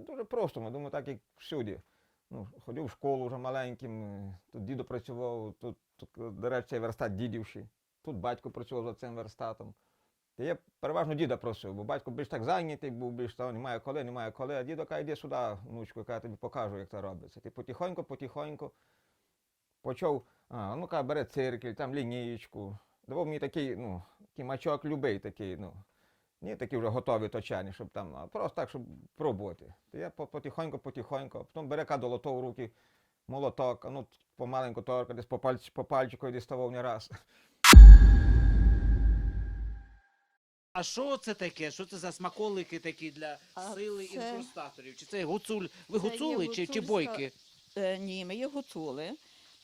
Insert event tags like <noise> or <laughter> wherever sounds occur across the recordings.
дуже просто. Ми думаю, так як всюди. Ну, ходив в школу вже маленьким, е, тут дідо працював, тут, тут до речі, цей верстат дідівший, тут батько працював за цим верстатом. Та я переважно діда просив, бо батько більш так зайнятий був, більш там немає коли, немає коли. А дідо каже, йди сюди, внучку, яка я тобі покажу, як це робиться. Ти потихоньку, потихоньку почав, а, ну каже, бери циркель, там лінієчку. Давав мені такий, ну, такий мачок любий такий, ну. Ні, такі вже готові точені, щоб там, а просто так, щоб пробувати. То я по- потихоньку, потихоньку, потім бере долото в руки, молоток, а ну помаленьку торка, десь по, пальч, по пальчику діставав не раз. <laughs> А що це таке? Що це за смаколики такі для А сили це- інкрустаторів? Чи це гуцуль? Ви Це є гуцули чи, чи гуцульська- бойки? Е, ні, ми є гуцули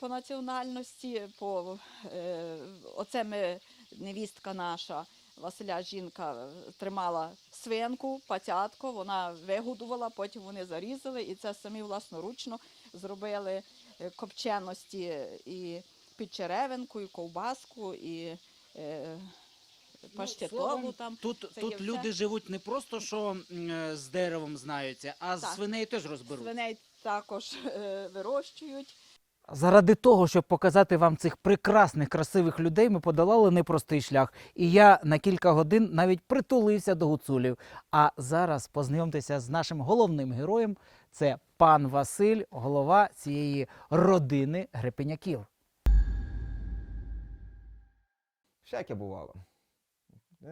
по національності. По, е, оце ми, невістка наша, Василя жінка, е, тримала свинку, пацятко, вона вигодувала, потім вони зарізали, і це самі власноручно зробили е, копченості і під черевинку, і ковбаску, і е, паштетову словом, там. Тут, Це тут люди живуть не просто що е, з деревом знаються, а з Так. свиней теж розберуть. Свиней також е, вирощують. Заради того, щоб показати вам цих прекрасних, красивих людей, ми подолали непростий шлях. І я на кілька годин навіть притулився до гуцулів. А зараз познайомтеся з нашим головним героєм. Це пан Василь, голова цієї родини грепеняків. Всяке бувало.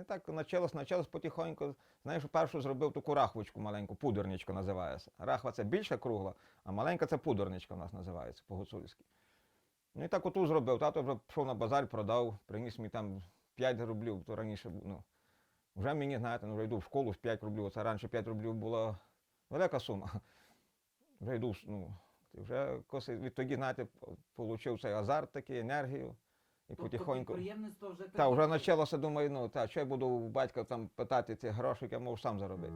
І так почалось, почалось потихоньку. Знаєш, першу зробив таку рахвочку маленьку, пудерничку називається. Рахва це більша кругла, а маленька це пудерничка в нас називається по-гуцульськи. Ну і так оту зробив. Тато вже пішов на базар, продав, приніс мені там 5 рублів, то раніше, ну, вже мені, знаєте, ну, вже йду в школу з 5 рублів. Це раніше 5 рублів була велика сума. Вже йду, ну, вже якось відтоді, знаєте, отримав цей азарт такий, енергію. І потихоньку. підприємництво вже Так, вже почалося, думаю, ну та що я буду у батька там питати ці гроші, я можу сам заробити.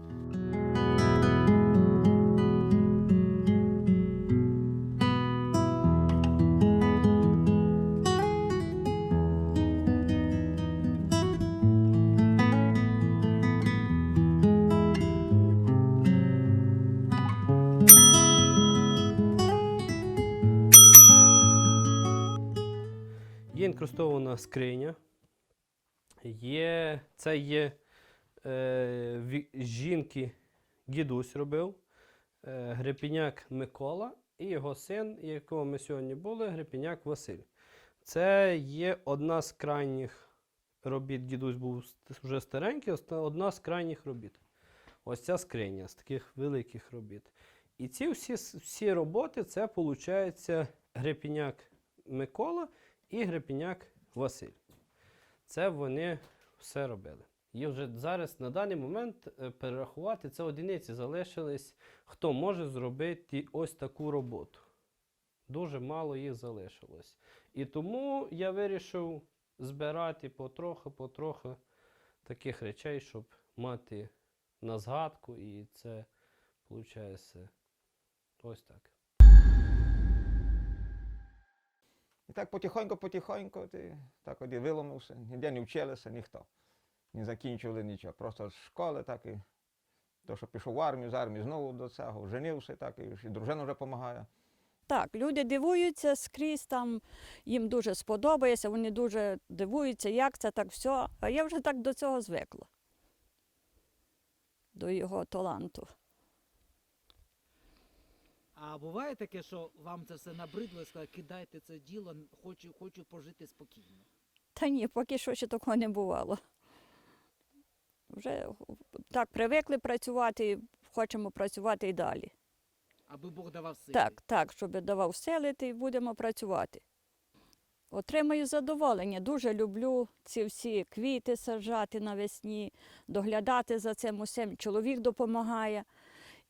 Інкрустована скриня. Є, це є е, жінки дідусь робив, е, Грепіняк Микола і його син, якого ми сьогодні були, Грепіняк Василь. Це є одна з крайніх робіт. Дідусь був вже старенький, одна з крайніх робіт. Ось ця скриня з таких великих робіт. І ці всі, всі роботи це виходить Грепіняк Микола і Грепіняк Василь. Це вони все робили. І вже зараз на даний момент е, перерахувати це одиниці залишились, хто може зробити ось таку роботу. Дуже мало їх залишилось. І тому я вирішив збирати потроху, потроху таких речей, щоб мати на згадку, і це виходить ось так. І так потихоньку, потихоньку, ти так от виломився, ніде не вчилися, ніхто. Не закінчували нічого. Просто з школи так і. То, що пішов в армію, з армії знову до цього, женився, так, і дружина вже допомагає. Так, люди дивуються скрізь там, їм дуже сподобається, вони дуже дивуються, як це так все. А я вже так до цього звикла. До його таланту. А буває таке, що вам це все набридло і сказали, кидайте це діло, хочу, хочу пожити спокійно. Та ні, поки що ще такого не бувало. Вже так привикли працювати, хочемо працювати і далі. Аби Бог давав сили. Так, так, щоб давав сили, і будемо працювати. Отримаю задоволення. Дуже люблю ці всі квіти саджати навесні, доглядати за цим усім. Чоловік допомагає.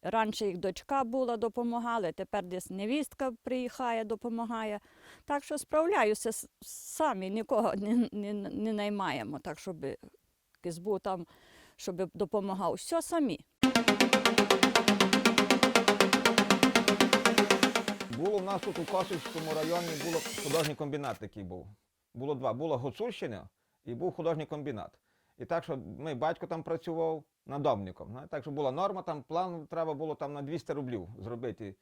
Раніше їх дочка була, допомагала, тепер десь невістка приїхає, допомагає. Так що справляюся самі, нікого не, не, не наймаємо, так, щоб кизбу там, щоб допомагав. Все самі. Було в нас тут у Косівському районі було художній комбінат такий був. Було два. Була Гуцульщина і був художній комбінат. І так, що мій батько там працював, надомником. Знаєте, Так що була норма, там план треба було там на 200 рублів зробити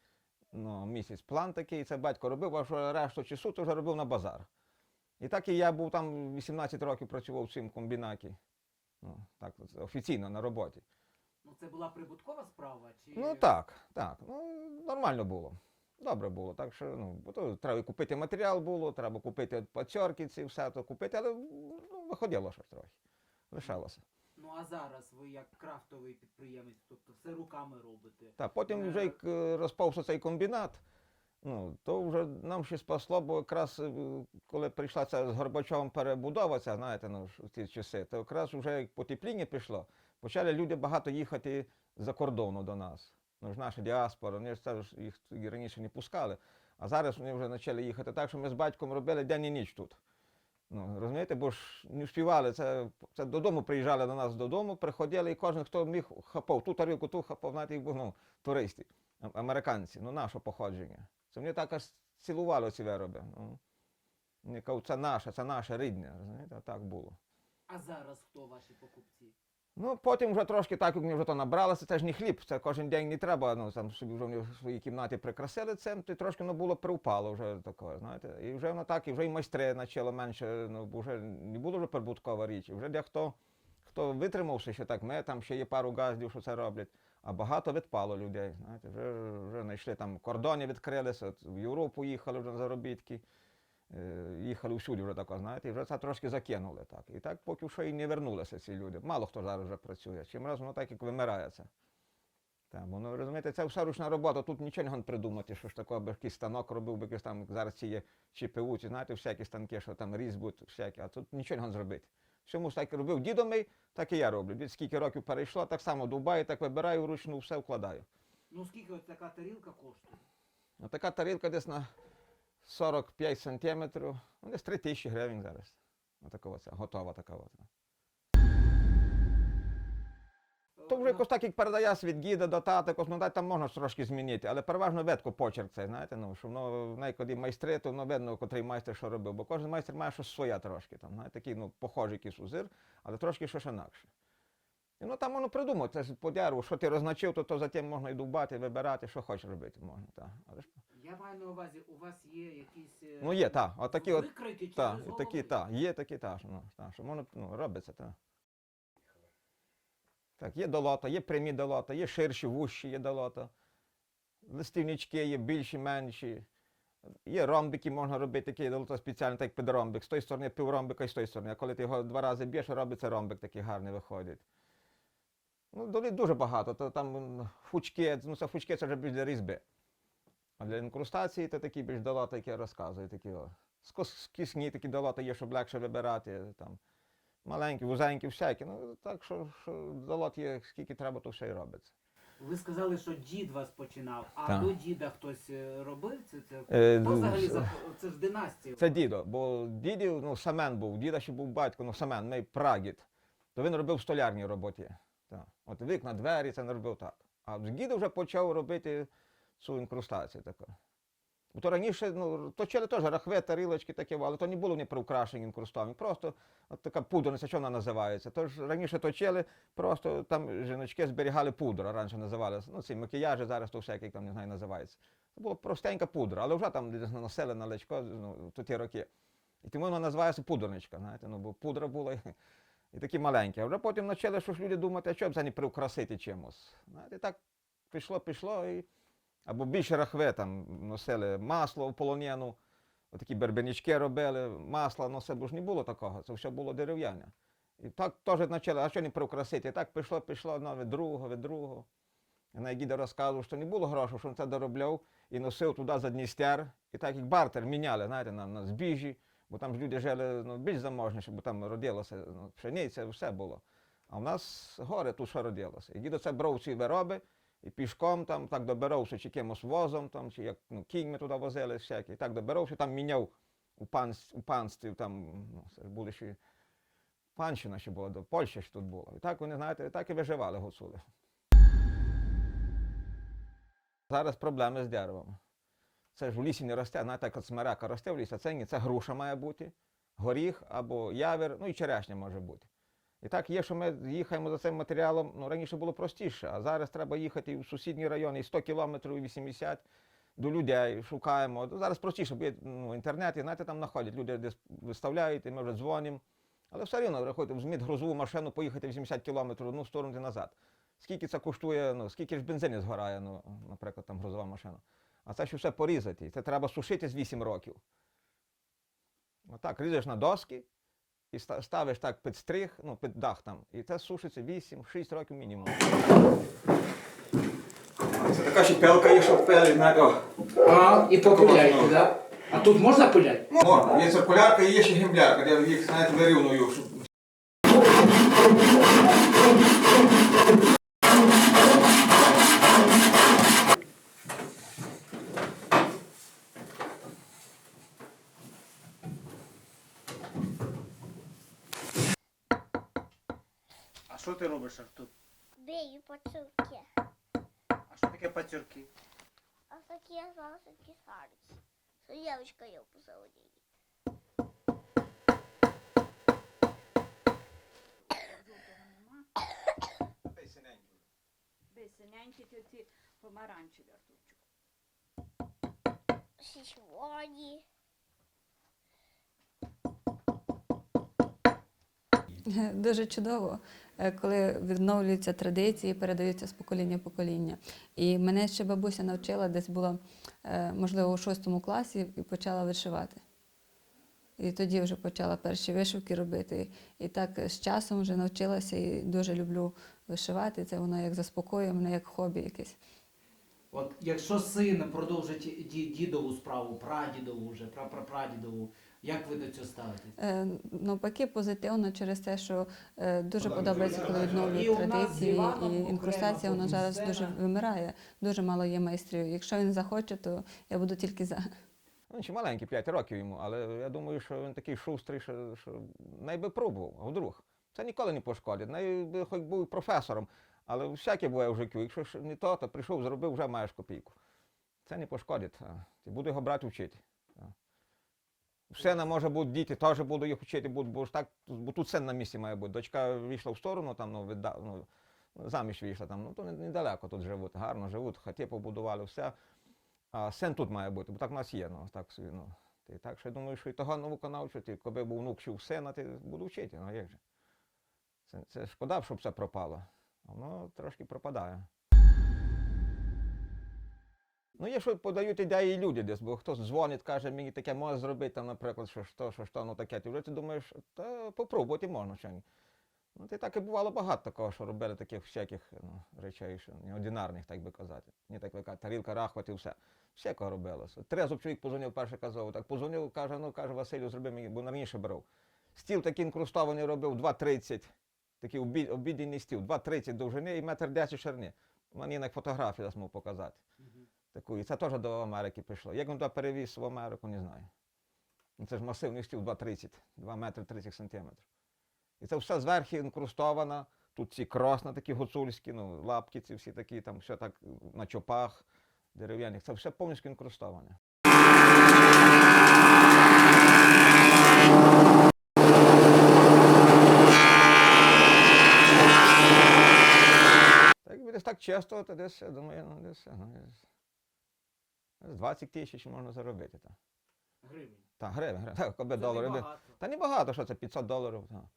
ну, місяць. План такий, це батько робив, а що решту часу то вже робив на базар. І так і я був там 18 років працював в цьому комбінаті. Ну, так, офіційно на роботі. Ну це була прибуткова справа? Чи... Ну так, так. Ну, нормально було. Добре було. Так що ну, то треба купити матеріал було, треба купити пацьорки ці, все то купити, але ну, виходило щось трохи. Лишалося. Ну а зараз ви як крафтовий підприємець, тобто все руками робите. Так, потім вже як е, розпався цей комбінат, ну, то вже нам ще спасло, бо якраз е, коли прийшла ця з Горбачовим перебудова, ця, знаєте, ну, ж в ті часи, то якраз вже як потепління пішло, почали люди багато їхати за кордону до нас. Ну ж наша діаспора, вони ж це ж їх раніше не пускали. А зараз вони вже почали їхати так, що ми з батьком робили день і ніч тут. Ну, розумієте, бо ж не вспівали. Це, це додому приїжджали до нас додому, приходили, і кожен, хто міг, хапав ту тарілку, ту хапав, навіть їх ну, туристи, американці, ну, наше походження. Це мені так аж цілувало ці вироби. Ну. Кажуть, це наше, це наше рідне. Розумієте, так було. А зараз хто ваші покупці? Ну, потім вже трошки так, як мені вже то набралося, це ж не хліб, це кожен день не треба, ну, там собі вже вони в своїй кімнаті прикрасили цим, то трошки воно було привпало вже таке, знаєте. І вже воно так, і вже і майстри почало менше, ну, вже не було вже прибуткова річ. І вже дехто, хто витримався ще так, ми там ще є пару газдів, що це роблять, а багато відпало людей, знаєте, вже, вже знайшли там кордони відкрилися, в Європу їхали вже на заробітки. Е, Їхали всюди вже тако, знаєте, і вже це трошки закинули так. І так поки що і не вернулися ці люди. Мало хто зараз вже працює. Чим раз воно так як вимирається. Так, бо, ну, розумієте, це все ручна робота, тут нічого не придумати, що ж такого, аби якийсь станок робив, би якийсь там зараз ці є ЧПУ, ці, знаєте, всякі станки, що там різьбуть, всякі, а тут нічого не зробити. Всьому так робив дідо мій, так і я роблю. Від скільки років перейшло, так само дубаю, так вибираю вручну, все вкладаю. Ну скільки от така тарілка коштує? А така тарілка десь на 45 сантиметрів, ну, десь 3 тисячі гривень зараз. Отака оця, готова така. От. То вже якось так, як передається від гіда до тата, якось, ну, там можна трошки змінити, але переважно видко почерк цей, знаєте, ну, що воно найколи майстри, то воно видно, котрий майстер що робив, бо кожен майстер має щось своє трошки, там, знаєте, такий, ну, похожий якийсь узир, але трошки щось інакше. І ну там воно придумати, це по дереву, що ти розначив, то, то затім можна і дубати, вибирати, що хочеш робити можна. Так. Але ж, Я маю на увазі, у вас є якісь. е, ну є, так, отакі от, викриті так, через такі, так, є такі, так, що, ну, так, що воно ну, робиться, так. Так, є долота, є прямі долота, є ширші, вущі є долота. Листівнички є більші, менші. Є ромбики, можна робити такі долота спеціально, так як під ромбик. З тої сторони півромбика і з тої сторони. А коли ти його два рази б'єш, робиться ромбик такий гарний виходить. Ну, доліт дуже багато. То там м, фучки, ну це фучки це вже більш для різьби. А для інкрустації то такі більш долота, які я розказую, такі о. Скісні такі долота є, щоб легше вибирати. Там. Маленькі, вузенькі, всякі. Ну, так що, що долот є, скільки треба, то все і робиться. Ви сказали, що дід вас починав, а Так. до діда хтось е, робив це? Це Е, Хто взагалі за це ж династія? Це дідо, бо дідів, ну, Семен був, діда ще був батько, ну Семен, мій прагід. То він робив в столярній роботі. Так. От вікна, двері, це не робив так. А дідо вже почав робити цю інкрустацію таку. Бо то раніше ну, точили теж рахви, тарілочки такі, але то не було не приукрашені інкрустовані. Просто от така пудрениця, що вона називається. Тож раніше точили, просто там жіночки зберігали пудру, раніше називалося. Ну, ці макіяжі зараз то всякі там не знаю, називається. Це була простенька пудра, але вже там десь наносили на личко ну, то ті роки. І тому вона називається пудерничка, знаєте, ну, бо пудра була і, і такі маленькі. А вже потім почали, що ж люди думати, а що б це не приукрасити чимось. Знаєте, так пішло, пішло, і або більше рахви там носили масло в полонену, отакі бербенічки робили, масло носили, бо ж не було такого, це все було дерев'яне. І так теж почали, а що не приукрасити? І так пішло, пішло одно від другого, від другого. На діда розказував, що не було грошей, що він це доробляв і носив туди за Дністер. І так як бартер міняли, знаєте, на, на збіжжі, бо там ж люди жили ну, більш заможніше, бо там родилося ну, пшениця, все було. А в нас горе тут що родилося. І дідо це брав ці вироби і пішком там так добирався, чи якимось возом, там, чи як ну, кіньми туди возили всякі. Так добирався, там міняв у, панс, у панстві, там ну, це були ще панщина ще була, Польща ще тут була. І так вони, знаєте, так і виживали гуцули. Зараз проблеми з деревом. Це ж в лісі не росте, знаєте, як от смерека росте в лісі, а це ні, це груша має бути, горіх або явір, ну і черешня може бути. І так є, що ми їхаємо за цим матеріалом, ну раніше було простіше, а зараз треба їхати і в сусідні райони, і 100 кілометрів, і 80 до людей, шукаємо. Зараз простіше, бо є ну, інтернет, і знаєте, там знаходять, люди десь виставляють, і ми вже дзвонимо. Але все рівно, рахуйте, візьміть грузову машину, поїхати 80 кілометрів в одну сторону і назад. Скільки це коштує, ну, скільки ж бензину згорає, ну, наприклад, там грузова машина. А це ще все порізати. Це треба сушити з 8 років. Отак, різаєш на доски і ставиш так під стриг, ну, під дах там. І це сушиться 8-6 років мінімум. Це така ще пелка є, щоб пелі на А, і попиляєте, да? А тут можна пиляти? Можна, є циркулярка і є ще гімблярка, де їх, знаєте, вирівную. щоб- А що ти робиш, Артур? Бей пацюки. А що таке пацюрки? А такі зазики сарці. Що дівчинка є посередині. ці помаранчеві, Артурчик. Сішвоні. Дуже чудово, коли відновлюються традиції, передаються з покоління в покоління. І мене ще бабуся навчила, десь була, е, можливо, у шостому класі і почала вишивати. І тоді вже почала перші вишивки робити. І так е, з часом вже навчилася і дуже люблю вишивати. Це воно як заспокоює мене, як хобі якесь. От якщо син продовжить дідову справу, прадідову вже, прапрапрадідову, як ви до цього ставитесь? Е, Навпаки, позитивно через те, що е, дуже Подобається. коли відновлюють традиції, і інкрустація вона зараз дуже вимирає. Дуже мало є майстрів. Якщо він захоче, то я буду тільки за. Ну, ще маленький, 5 років йому, але я думаю, що він такий шустрий, що, що найби пробував, а вдруг. Це ніколи не пошкодить. Найби хоч був професором, але всяке буває в життю. Якщо ж не то, то прийшов, зробив, вже маєш копійку. Це не пошкодить. Ти буду його брати вчити. А. В Сина може бути діти, теж буду їх вчити, будуть, бо ж так, бо тут син на місці має бути. Дочка вийшла в сторону, там, ну, відда, ну, заміж вийшла там, ну то недалеко тут живуть, гарно живуть, хати побудували, все. А син тут має бути, бо так в нас є. Ну, так, ну. Ти так що я думаю, що і того наука навчити, ти, коли був внук вчив сина, ти буду вчити, ну як же. Це, це шкода, щоб це пропало. Воно трошки пропадає. Ну, є, що подають ідеї люди десь, бо хтось дзвонить, каже, мені таке може зробити, там, наприклад, що що, що, що, ну таке. Ти вже ти думаєш, та попробувати можна що ні. Ну, ти так і бувало багато такого, що робили таких всяких ну, речей, що неординарних, так би казати. Не так би тарілка, рахват і все. Всякого робилося. Трезуб чоловік позвонив, перше казав, так позвонив, каже, ну каже, Василю, зроби мені, бо раніше беру. Стіл такий інкрустований робив 2,30, такий обід, обідній стіл, 2,30 довжини і метр 10 ширини. Мені на фотографії дасть мов показати. Таку. І це теж до Америки прийшло. Як він туди перевіз в Америку, не знаю. Ну, Це ж масивний стіл 2,30, 2 метри 30 сантиметрів. І це все зверху інкрустовано. Тут ці кросна такі гуцульські, ну, лапки ці всі такі, там все так на чопах дерев'яних. Це все повністю інкрустоване. Так десь так чисто, то десь, я думаю, ну, десь, ну, десь, десь 20 тисяч можна заробити. Так, Гривень. та, гривень, гривень. Так, коли долари. Та не багато, що це 500 доларів. Та.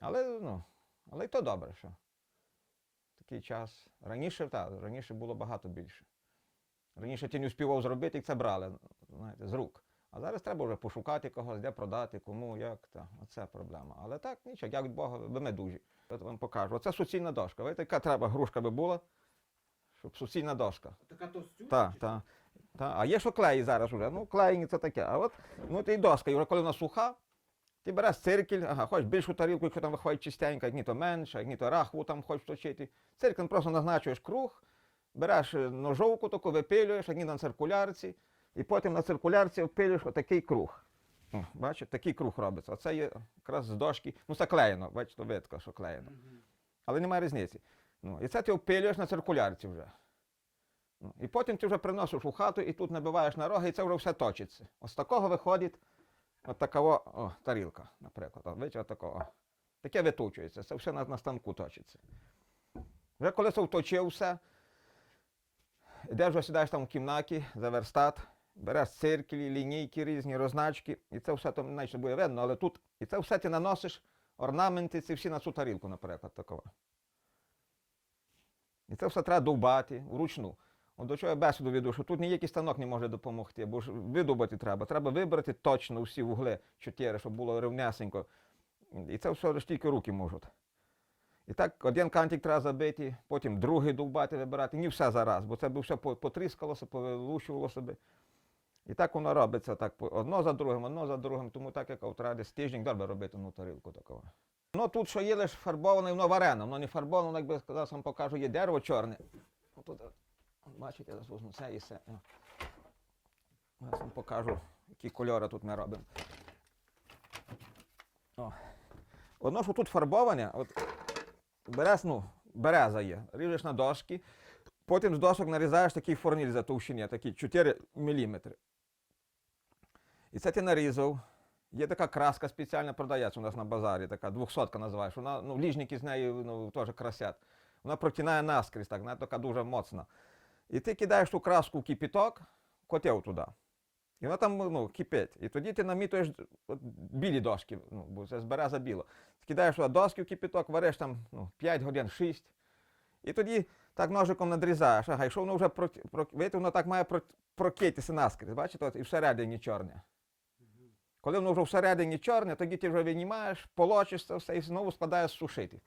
Але, ну, але і то добре, що такий час. Раніше, так, раніше було багато більше. Раніше ти не успівав зробити, і це брали, знаєте, з рук. А зараз треба вже пошукати когось, де продати, кому, як. Та. Оце проблема. Але так, нічого, як Бога, ви ми дужі. Я вам покажу. Оце суцільна дошка. Ви яка треба грушка би була, щоб суцільна дошка. Така товстюка? Так, так. Та. А є що клеї зараз вже. Ну, клеєння це таке. А от ну, ти доска, і вже коли вона суха, ти береш циркель, ага, хочеш більшу тарілку, якщо там виходить чистенька, як ні то менше, як ні то рахву там хочеш точити. Циркель просто назначуєш круг, береш е, ножовку таку, випилюєш, як ні на циркулярці, і потім на циркулярці впилюєш отакий круг. О, бачите, такий круг робиться. Оце є якраз з дошки. Ну, це клеєно, бачите, видко, що клеєно. Але немає різниці. Ну, і це ти впилюєш на циркулярці вже. Ну, і потім ти вже приносиш у хату і тут набиваєш на роги, і це вже все точиться. Ось такого виходить от така о, тарілка, наприклад. От, бачите, такого. таке виточується, це все на, на станку точиться. Вже коли це вточив все, йдеш вже сідаєш там в кімнаті за верстат, береш циркелі, лінійки різні, розначки, і це все там наче буде видно, але тут, і це все ти наносиш, орнаменти ці всі на цю тарілку, наприклад, такого. І це все треба довбати вручну. От до чого я бесіду веду, що тут ніякий станок не може допомогти, бо ж видобати треба. Треба вибрати точно всі вугли чотири, щоб було рівнесенько. І це все тільки руки можуть. І так один кантик треба забити, потім другий довбати, вибирати. Не все зараз, бо це б все потріскалося, повилущувало себе. І так воно робиться так, одно за другим, одно за другим, тому так як треба десь тиждень добре робити ну, тарілку такого. Ну тут що є лише фарбоване, воно варене, воно не фарбоване, воно, як би сказав, сам покажу, є дерево чорне. Отут, бачите, я візьму це і все. О. Зараз вам покажу, які кольори тут ми робимо. Одно, що тут фарбоване, от берез, ну, береза є, ріжеш на дошки, потім з дошок нарізаєш такий форніль за товщині, такий 4 мм. І це ти нарізав. Є така краска спеціальна продається у нас на базарі, така 200 називаєш. Вона, ну, ліжники з нею ну, теж красять. Вона протинає наскрізь, так, вона така дуже моцна. І ти кидаєш ту краску в кипяток, котел туди. І вона там ну, кипить. І тоді ти намітуєш от, білі дошки, ну, бо це з береза біло. Кидаєш туди доски в кипяток, вариш там ну, 5 годин, 6. І тоді так ножиком надрізаєш. Ага, якщо воно вже про, воно так має прокитися наскрізь, бачите, от, і всередині чорне. Коли воно вже всередині чорне, тоді ти вже винімаєш, полочиш це все і знову складаєш сушити.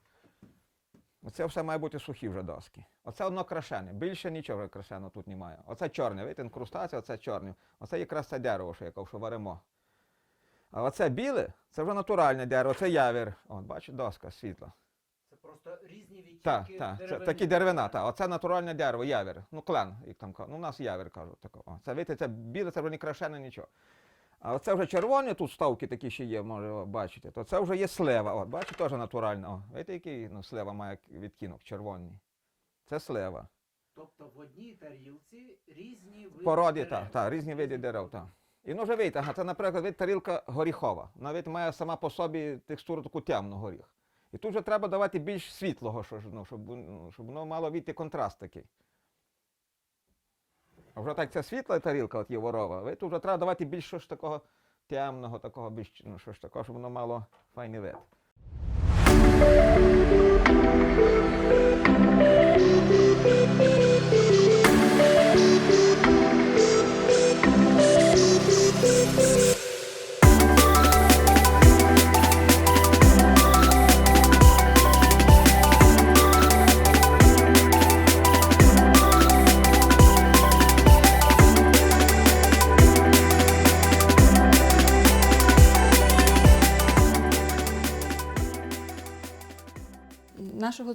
Оце все має бути сухі вже доски. Оце одно крашене. Більше нічого крашеного тут немає. Оце чорне, видите, інкрустація, оце чорне. Оце якраз це дерево, що яке, що варимо. А оце біле, це вже натуральне дерево, це явір. От, бачите, доска світла. Це просто різні відтінки Так, так. Це такі деревина, так. Оце натуральне дерево, явір. Ну, клен, як там кажуть. Ну, у нас явір кажуть. Тако. О, це, видите, це біле, це вже не крашене нічого. А оце вже червоні, тут ставки такі ще є, може бачите, то це вже є слива. От, бачите, теж натуральна. О, видите, який ну, слива має відтінок червоний. Це слива. Тобто в одній тарілці різні види Породі, так, так, різні види дерев, так. І ну вже видите, ага, це, наприклад, вид тарілка горіхова. Навіть має сама по собі текстуру таку темну горіх. І тут вже треба давати більш світлого, що ж, ну, щоб, ну, щоб воно мало вийти контраст такий. Вже так ця світла тарілка, от є ворова, ви тут вже треба давати більш щось такого темного, такого більш, ну, щось такого, щоб воно мало файний вид. Нашу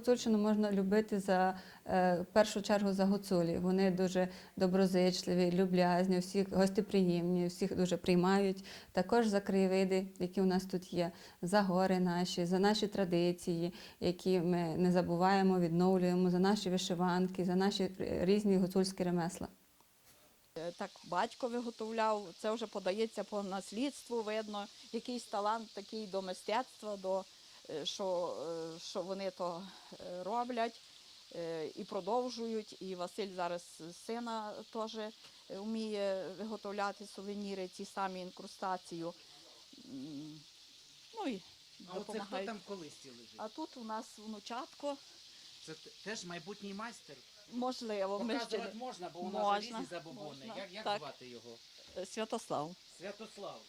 гуцульщину можна любити за е, в першу чергу за гуцулі. Вони дуже доброзичливі, люблязні, всіх гостеприємні, всіх дуже приймають. Також за краєвиди, які у нас тут є, за гори наші, за наші традиції, які ми не забуваємо, відновлюємо, за наші вишиванки, за наші різні гуцульські ремесла. Е, Так батько виготовляв, це вже подається по наслідству, видно, якийсь талант такий до мистецтва, до, що, е, що вони то е, роблять е, і продовжують. І Василь зараз сина теж е, вміє виготовляти сувеніри, ті самі інкрустацію. Ну і А оце хто допомагають. там колисті лежить? А тут у нас внучатко, Це т- теж майбутній майстер. можливо, ми ще Показувати можна, бо у нас Можна, різні забобони. можна. Як, як Так. звати його? Е, Святослав. Святослав.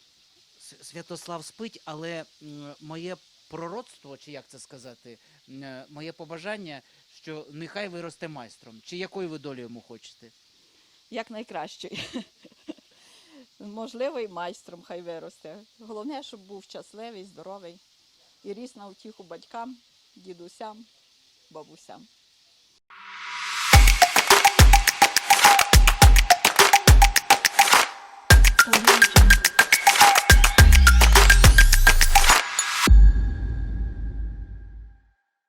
Святослав спить, але м, моє пророцтво, чи як це сказати, е, моє побажання, що нехай виросте майстром. Чи якою ви долі йому хочете? Як найкращий. <laughs> Можливо, і майстром хай виросте. Головне, щоб був щасливий, здоровий і ріс на утіху батькам, дідусям, бабусям.